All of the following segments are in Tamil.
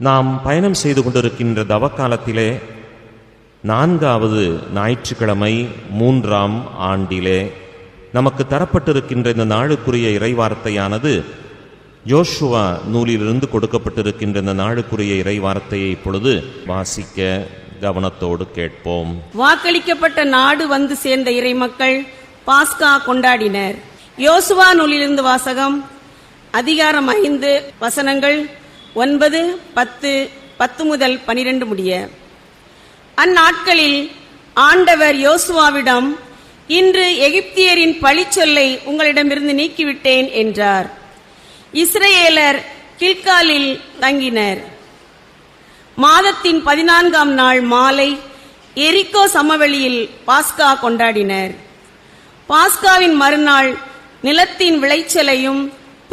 நாம் பயணம் செய்து கொண்டிருக்கின்ற தவக்காலத்திலே நான்காவது ஞாயிற்றுக்கிழமை மூன்றாம் ஆண்டிலே நமக்கு தரப்பட்டிருக்கின்ற இந்த நாளுக்குரிய இறைவார்த்தையானது யோசுவா நூலிலிருந்து கொடுக்கப்பட்டிருக்கின்ற இந்த நாளுக்குரிய இறைவார்த்தையை இப்பொழுது வாசிக்க கவனத்தோடு கேட்போம். வாக்களிக்கப்பட்ட நாடு வந்து சேர்ந்த இறைமக்கள் பாஸ்கா கொண்டாடினர். யோசுவா நூலிலிருந்து வாசகம் அதிகாரம் ஐந்து வசனங்கள் ஒன்பது பத்து பத்து முதல் பனிரெண்டு முடிய. அந்நாட்களில் ஆண்டவர் யோசுவாவிடம் இன்று எகிப்தியரின் பழிச்சொல்லை உங்களிடமிருந்து நீக்கிவிட்டேன் என்றார். இஸ்ரேலர் கில்காலில் தங்கினர். மாதத்தின் பதினான்காம் நாள் மாலை எரிக்கோ சமவெளியில் பாஸ்கா கொண்டாடினர். பாஸ்காவின் மறுநாள் நிலத்தின் விளைச்சலையும்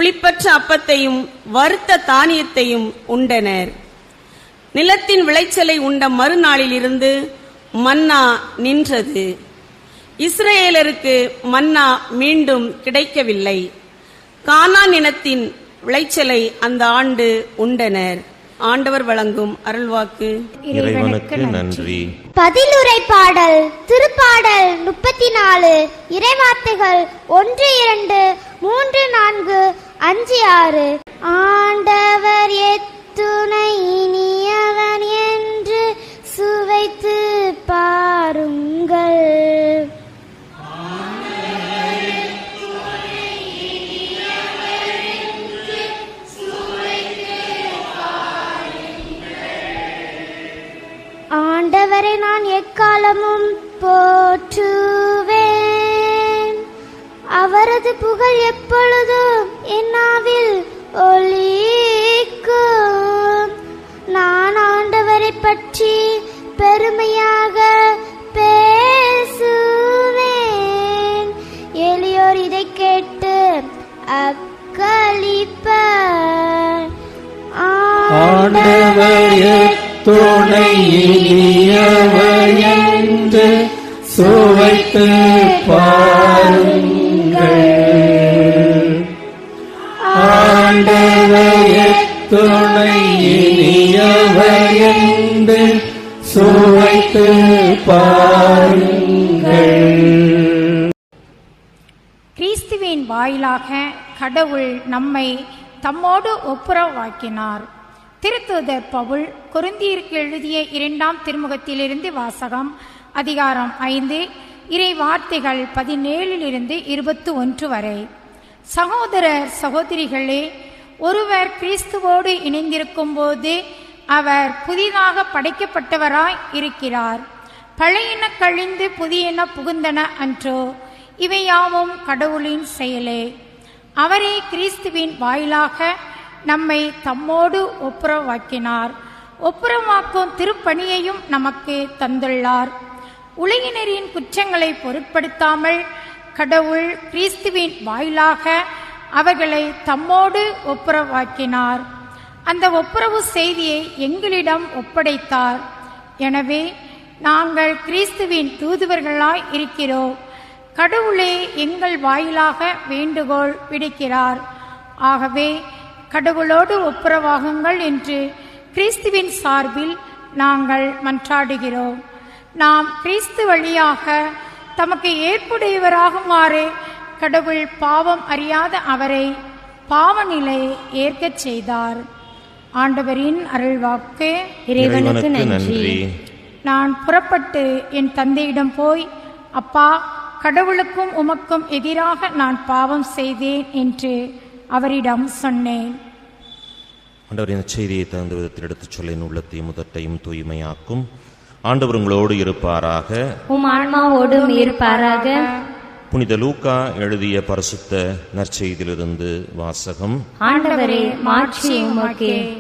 புளிப்பற்ற அப்பத்தையும் வறுத்த தானியத்தையும் உண்டனர். நிலத்தின் விளைச்சலை உண்ட மறுநாளிலிருந்து மன்னா நின்றது. இஸ்ரேலருக்கு மன்னா மீண்டும் கிடைக்கவில்லை. கானான் இனத்தின் விளைச்சலை அந்த ஆண்டு உண்டனர். ஆண்டவர் வழங்கும் அருள்வாக்கு. இறைவனுக்கு நன்றி. பதிலுரை பாடல் திருப்பாடல் முப்பத்தி நாலு இறைவார்த்தைகள் ஒன்று இரண்டு மூன்று நான்கு அஞ்சு ஆறு. ஆண்டவர் எத்துணை நீ. புகழ் எப்பொழுதும் என்னாவில் ஒளிக்கும். நான் ஆண்டவரை பற்றி பெருமையாக பேசுவேன். எளியோர் இதை கேட்டு அக்களிப்பார். ஆண்டவர் துணை என்று சுவைத்து பாருங்கள் துணை சுவைத்து பாருங்கள். கிறிஸ்துவின் வாயிலாக கடவுள் நம்மை தம்மோடு ஒப்புரவாக்கினார். திருத்தூதர் பவுல் குருந்தியிற்கு எழுதிய இரண்டாம் திருமுகத்திலிருந்து வாசகம் அதிகாரம் ஐந்து இறை வார்த்தைகள் பதினேழிலிருந்து இருபத்தி ஒன்று வரை. சகோதரர் சகோதரிகளே ஒருவர் கிறிஸ்துவோடு இணைந்திருக்கும் போது அவர் புதிதாக படைக்கப்பட்டவராய் இருக்கிறார். பழையன கழிந்து புதியன புகுந்தன அன்றோ இவையாவும் கடவுளின் செயலே. அவரே கிறிஸ்துவின் வாயிலாக நம்மை தம்மோடு ஒப்புரவாக்கினார். ஒப்புரவாக்கும் திருப்பணியையும் நமக்கு தந்துள்ளார். உலகினரின் குற்றங்களை பொருட்படுத்தாமல் கடவுள் கிறிஸ்துவின் வாயிலாக அவர்களை தம்மோடு ஒப்புரவாக்கினார். அந்த ஒப்புரவு செய்தியை எங்களிடம் ஒப்படைத்தார். எனவே நாங்கள் கிறிஸ்துவின் தூதுவர்களாய் இருக்கிறோம். கடவுளே எங்கள் வாயிலாக வேண்டுகோள் விடுக்கிறார். ஆகவே கடவுளோடு ஒப்புரவாகுங்கள் என்று கிறிஸ்துவின் சார்பில் நாங்கள் மன்றாடுகிறோம். நாம் கிறிஸ்து வழியாக தமக்கு ஏற்புடையவராகுமாறு கடவுள் பாவம் அறியாத அவரை பாவநிலை ஏற்கச் செய்தார். ஆண்டவரின் அருள்வாக்கு இறைவனுக்கு நன்றி. நான் புறப்பட்டு என் தந்தையிடம் போய் அப்பா கடவுளுக்கும் உமக்கும் எதிராக நான் பாவம் செய்தேன் என்று அவரிடம் சொன்னேன். ஆண்டவர் இந்த செய்தியை தகுந்த விதத்தில் எடுத்துச் சொல்ல என் உள்ளத்தையும் முதட்டையும் தூய்மையாக்கும். ஆண்டவர் உங்களோடு இருப்பாராக. உம் ஆன்மாவோடும் இருப்பாராக. புனித லூக்கா எழுதிய பரிசுத்த நற்செய்தியிலிருந்து வாசகம்.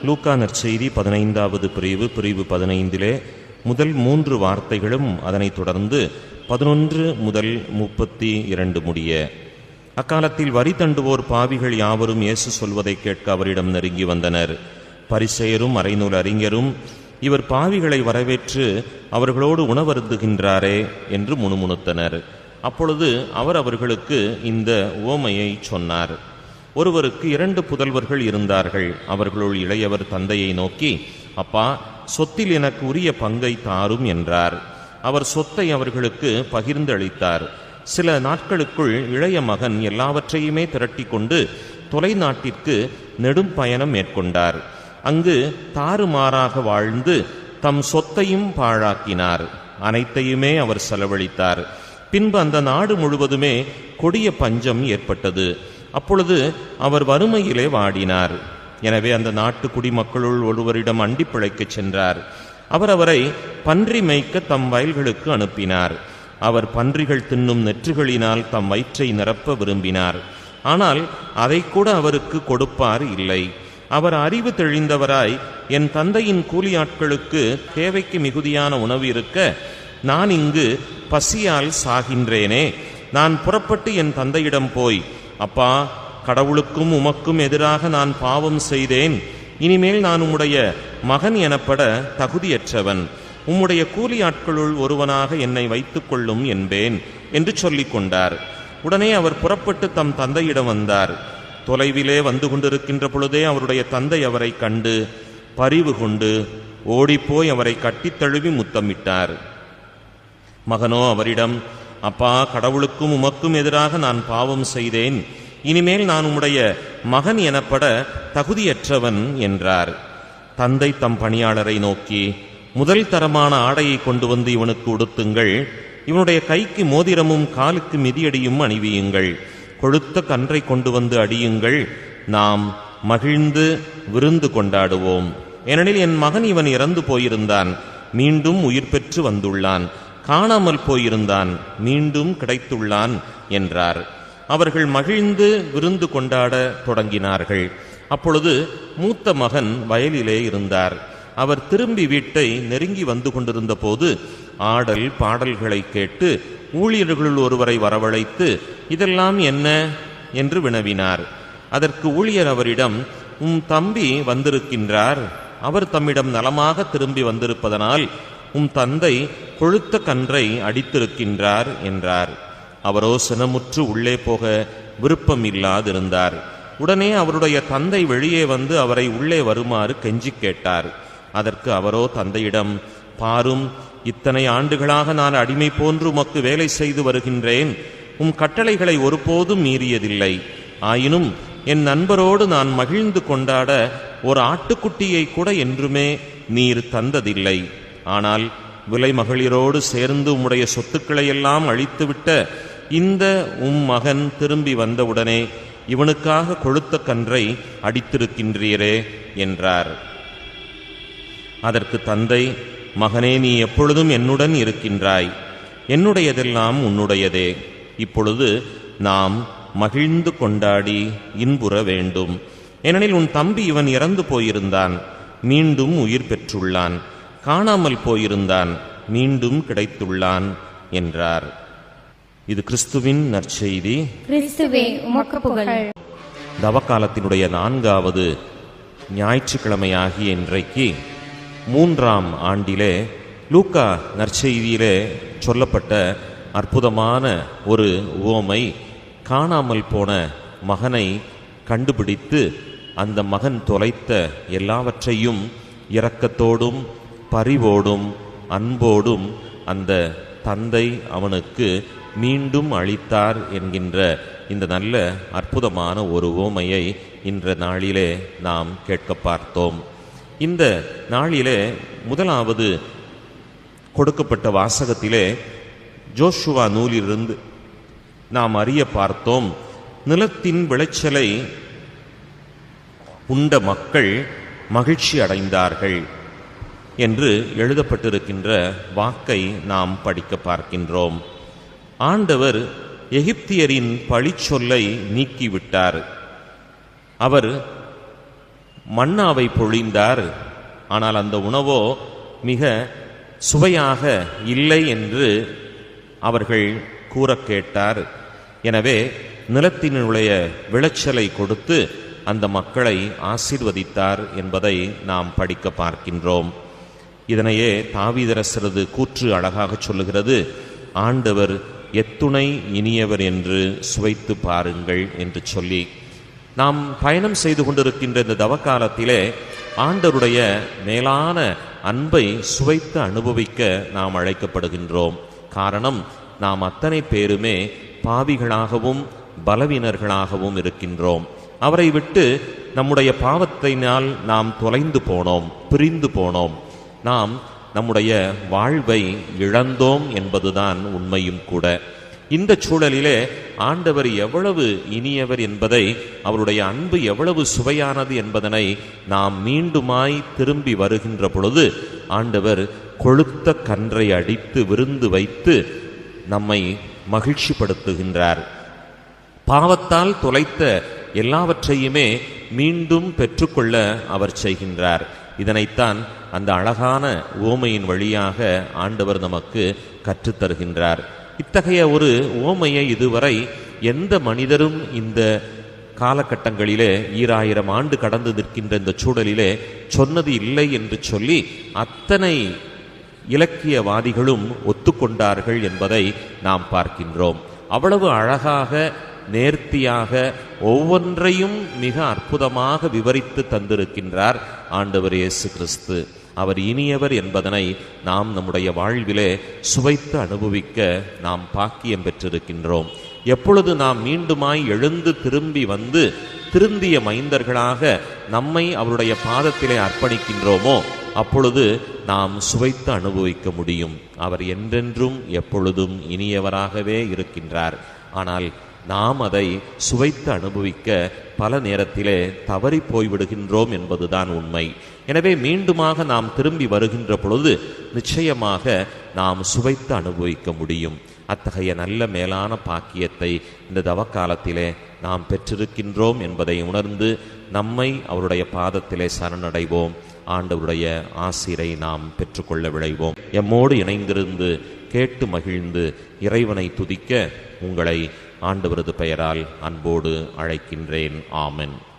லூக்கா நற்செய்தி பதினைந்தாவது பிரிவு பிரிவு பதினைந்திலே முதல் மூன்று வார்த்தைகளும் அதனைத் தொடர்ந்து பதினொன்று முதல் முப்பத்தி இரண்டு முடிய. அக்காலத்தில் வரி தண்டுவோர் பாவிகள் யாவரும் இயேசு சொல்வதைக் கேட்க அவரிடம் நெருங்கி வந்தனர். பரிசெயரும் அரைநூல் அறிஞரும் இவர் பாவிகளை வரவேற்று அவர்களோடு உணவருந்துகின்றாரே என்று முணுமுணுத்தனர். அப்பொழுது அவர் அவர்களுக்கு இந்த உவமையை சொன்னார். ஒருவருக்கு இரண்டு புதல்வர்கள் இருந்தார்கள். அவர்களுள் இளையவர் தந்தையை நோக்கி அப்பா சொத்தில் எனக்கு உரிய பங்கை தாரும் என்றார். அவர் சொத்தை அவர்களுக்கு பகிர்ந்து அளித்தார் சில நாட்களுக்குள் இளைய மகன் எல்லாவற்றையுமே திரட்டி கொண்டு தொலைநாட்டிற்கு நெடும் பயணம் மேற்கொண்டார். அங்கு தாறுமாறாக வாழ்ந்து தம் சொத்தையும் பாழாக்கினார். அனைத்தையுமே அவர் செலவழித்தார். பின்பு அந்த நாடு முழுவதுமே கொடிய பஞ்சம் ஏற்பட்டது. அப்பொழுது அவர் வறுமையிலே வாடினார். எனவே அந்த நாட்டு குடிமக்களுள் ஒருவரிடம் அண்டி பிழைக்கச் சென்றார். அவர் அவரை பன்றி மேய்க்க தம் வயல்களுக்கு அனுப்பினார். அவர் பன்றிகள் தின்னும் நெற்றுகளினால் தம் வயிற்றை நிரப்ப விரும்பினார். ஆனால் அதை கூட அவருக்கு கொடுப்பார் இல்லை. அவர் அறிவு தெளிந்தவராய் என் தந்தையின் கூலியாட்களுக்கு தேவைக்கு மிகுதியான உணவு இருக்க நான் இங்கு பசியால் சாகின்றேனே. நான் புறப்பட்டு என் தந்தையிடம் போய் அப்பா கடவுளுக்கும் உமக்கும் எதிராக நான் பாவம் செய்தேன். இனிமேல் நான் உம்முடைய மகன் எனப்பட தகுதியற்றவன். உம்முடைய கூலி ஆட்களுள் ஒருவனாக என்னை வைத்துக் கொள்ளும் என்பேன் என்று சொல்லிக் கொண்டார். உடனே அவர் புறப்பட்டு தம் தந்தையிடம் வந்தார். தொலைவிலே வந்து கொண்டிருக்கின்ற பொழுதே அவருடைய தந்தை அவரை கண்டு பரிவு கொண்டு ஓடிப்போய் அவரை கட்டித் தழுவி முத்தமிட்டார். மகனோ அவரிடம் அப்பா கடவுளுக்கும் உமக்கும் எதிராக நான் பாவம் செய்தேன். இனிமேல் நான் உம்முடைய மகன் எனப்பட தகுதியற்றவன் என்றார். தந்தை தம் பணியாளரை நோக்கி முதல் தரமான ஆடையை கொண்டு வந்து இவனுக்கு உடுத்துங்கள். இவனுடைய கைக்கு மோதிரமும் காலுக்கு மிதியடியும் அணிவியுங்கள். கொழுத்த கன்றை கொண்டு வந்து அடியுங்கள். நாம் மகிழ்ந்து விருந்து கொண்டாடுவோம். ஏனெனில் என் மகன் இவன் இறந்து போயிருந்தான். மீண்டும் உயிர் பெற்று வந்துள்ளான். காணாமல் போயிருந்தான் மீண்டும் கிடைத்துள்ளான் என்றார். அவர்கள் மகிழ்ந்து விருந்து கொண்டாட தொடங்கினார்கள். அப்பொழுது மூத்த மகன் வயலிலே இருந்தார். அவர் திரும்பி வீட்டை நெருங்கி வந்து கொண்டிருந்த போது ஆடல் பாடல்களை கேட்டு ஊழியர்களுள் ஒருவரை வரவழைத்து இதெல்லாம் என்ன? என்று வினவினார். அதற்கு ஊழியர் அவரிடம் உம் தம்பி வந்திருக்கின்றார். அவர் தம்மிடம் நலமாக திரும்பி வந்திருப்பதனால் உம் தந்தை கொழுத்த கன்றை அடித்திருக்கின்றார் என்றார். அவரோ சினமுற்று உள்ளே போக விருப்பம் இல்லாதிருந்தார் உடனே அவருடைய தந்தை வெளியே வந்து அவரை உள்ளே வருமாறு கெஞ்சிக் கேட்டார். அதற்கு அவரோ தந்தையிடம் பாரும் இத்தனை ஆண்டுகளாக நான் அடிமை போன்று உமக்கு வேலை செய்து வருகின்றேன். உம் கட்டளைகளை ஒருபோதும் மீறியதில்லை. ஆயினும் என் நண்பரோடு நான் மகிழ்ந்து கொண்டாட ஒரு ஆட்டுக்குட்டியை கூட என்றுமே நீர் தந்ததில்லை. ஆனால் விலை மகளிரோடு சேர்ந்து உம்முடைய சொத்துக்களை எல்லாம் அழித்துவிட்ட இந்த உம் மகன் திரும்பி வந்தவுடனே இவனுக்காக கொழுத்த கன்றை அடித்திருக்கின்றீரே என்றார். அதற்கு தந்தை மகனே நீ எப்பொழுதும் என்னுடன் இருக்கின்றாய். என்னுடையதெல்லாம் உன்னுடையதே. இப்பொழுது நாம் மகிழ்ந்து கொண்டாடி இன்புற வேண்டும். ஏனெனில் உன் தம்பி இவன் இறந்து போயிருந்தான். மீண்டும் உயிர் பெற்றுள்ளான். காணாமல் போயிருந்தான் மீண்டும் கிடைத்துள்ளான் என்றார். இது கிறிஸ்துவின் நற்செய்தி. தவக்காலத்தினுடைய நான்காவது ஞாயிற்றுக்கிழமையாகிய இன்றைக்கு மூன்றாம் ஆண்டிலே லூக்கா நற்செய்தியிலே சொல்லப்பட்ட அற்புதமான ஒரு உவமை காணாமல் போன மகனை கண்டுபிடித்து அந்த மகன் தொலைத்த எல்லாவற்றையும் இரக்கத்தோடும் பரிவோடும் அன்போடும் அந்த தந்தை அவனுக்கு மீண்டும் அளித்தார் என்கின்ற இந்த நல்ல அற்புதமான ஒரு ஓமையை இன்ற நாளிலே நாம் கேட்க பார்த்தோம். இந்த நாளிலே முதலாவது கொடுக்கப்பட்ட வாசகத்திலே ஜோஷுவா நூலிலிருந்து நாம் அறிய பார்த்தோம் நிலத்தின் விளைச்சலை உண்ட மக்கள் மகிழ்ச்சி அடைந்தார்கள். என்று எழுதப்பட்டிருக்கின்ற வாக்கை நாம் படிக்க பார்க்கின்றோம். ஆண்டவர் எகிப்தியரின் பழிச்சொல்லை நீக்கிவிட்டார். அவர் மன்னாவை பொழிந்தார். ஆனால் அந்த உணவோ மிக சுவையாக இல்லை என்று அவர்கள் கூற கேட்டார். எனவே நிலத்தினுடைய விளைச்சலை கொடுத்து அந்த மக்களை ஆசிர்வதித்தார் என்பதை நாம் படிக்க பார்க்கின்றோம். இதனையே தாவீதரசரது கூற்று அழகாக சொல்லுகிறது. ஆண்டவர் எத்துணை இனியவர் என்று சுவைத்து பாருங்கள் என்று சொல்லி. நாம் பயணம் செய்து கொண்டிருக்கின்ற இந்த தவக்காலத்திலே ஆண்டவருடைய மேலான அன்பை சுவைத்து அனுபவிக்க நாம் அழைக்கப்படுகின்றோம். காரணம் நாம் அத்தனை பேருமே பாவிகளாகவும் பலவீனர்களாகவும் இருக்கின்றோம். அவரை விட்டு நம்முடைய பாவத்தினால் நாம் தொலைந்து போனோம் பிரிந்து போனோம். நாம் நம்முடைய வாழ்வை இழந்தோம் என்பதுதான் உண்மையும் கூட. இந்த சூழலிலே ஆண்டவர் எவ்வளவு இனியவர் என்பதை அவருடைய அன்பு எவ்வளவு சுவையானது என்பதனை நாம் மீண்டுமாய் திரும்பி வருகின்ற பொழுது ஆண்டவர் கொழுத்த கன்றை அடித்து விருந்து வைத்து நம்மை மகிழ்ச்சிப்படுத்துகின்றார். பாவத்தால் தொலைத்த எல்லாவற்றையுமே மீண்டும் பெற்றுக்கொள்ள அவர் செய்கின்றார். இதனைத்தான் அந்த அழகான ஓமையின் வழியாக ஆண்டவர் நமக்கு கற்றுத்தருகின்றார். இத்தகைய ஒரு ஓமையை இதுவரை எந்த மனிதரும் இந்த காலகட்டங்களிலே ஈராயிரம் ஆண்டு கடந்து நிற்கின்ற இந்த சூழலிலே சொன்னது இல்லை என்று சொல்லி அத்தனை இலக்கியவாதிகளும் ஒத்துக்கொண்டார்கள் என்பதை நாம் பார்க்கின்றோம். அவ்வளவு அழகாக நேர்த்தியாக ஒவ்வொன்றையும் மிக அற்புதமாக விவரித்து தந்திருக்கின்றார் ஆண்டவர் இயேசு கிறிஸ்து. அவர் இனியவர் என்பதனை நாம் நம்முடைய வாழ்விலே சுவைத்து அனுபவிக்க நாம் பாக்கியம் பெற்றிருக்கின்றோம். எப்பொழுது நாம் மீண்டுமாய் எழுந்து திரும்பி வந்து திருந்திய மைந்தர்களாக நம்மை அவருடைய பாதத்திலே அர்ப்பணிக்கின்றோமோ அப்பொழுது நாம் சுவைத்து அனுபவிக்க முடியும். அவர் என்றென்றும் எப்பொழுதும் இனியவராகவே இருக்கின்றார். ஆனால் நாம் அதை சுவைத்து அனுபவிக்க பல நேரத்திலே தவறி போய்விடுகின்றோம் என்பதுதான் உண்மை. எனவே மீண்டுமாக நாம் திரும்பி வருகின்ற பொழுது நிச்சயமாக நாம் சுவைத்து அனுபவிக்க முடியும். அத்தகைய நல்ல மேலான பாக்கியத்தை இந்த தவக்காலத்திலே நாம் பெற்றிருக்கின்றோம் என்பதை உணர்ந்து நம்மை அவருடைய பாதத்திலே சரணடைவோம். ஆண்டவருடைய ஆசிரை நாம் பெற்றுக்கொள்ள விளைவோம் எம்மோடு இணைந்திருந்து கேட்டு மகிழ்ந்து இறைவனை துதிக்க உங்களை ஆண்டவரது பெயரால் அன்போடு அழைக்கின்றேன். ஆமென்.